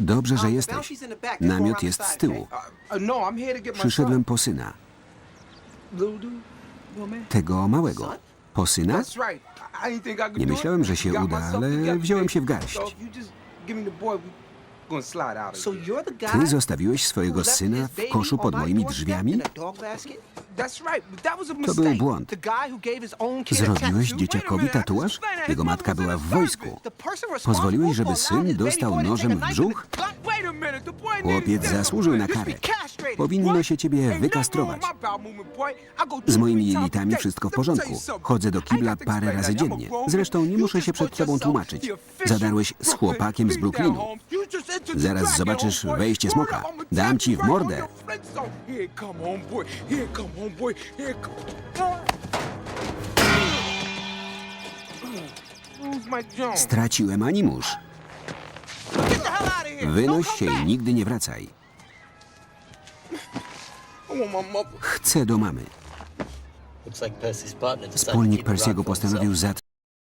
Dobrze, że jesteś. Namiot jest z tyłu. Przyszedłem po syna. Tego małego. Po syna? Nie myślałem, że się uda, ale wziąłem się w garść. Ty zostawiłeś swojego syna w koszu pod moimi drzwiami? To był błąd. Zrobiłeś dzieciakowi tatuaż? Jego matka była w wojsku. Pozwoliłeś, żeby syn dostał nożem w brzuch? Chłopiec zasłużył na karę. Powinno się ciebie wykastrować. Z moimi jelitami wszystko w porządku. Chodzę do kibla parę razy dziennie. Zresztą nie muszę się przed tobą tłumaczyć. Zadarłeś z chłopakiem z Brooklynu. Zaraz zobaczysz wejście smoka. Dam ci w mordę. Straciłem animusz. Wynoś się i nigdy nie wracaj. Chcę do mamy. Looks like Percy's partner decided to Wspólnik Persiego postanowił zatrzymać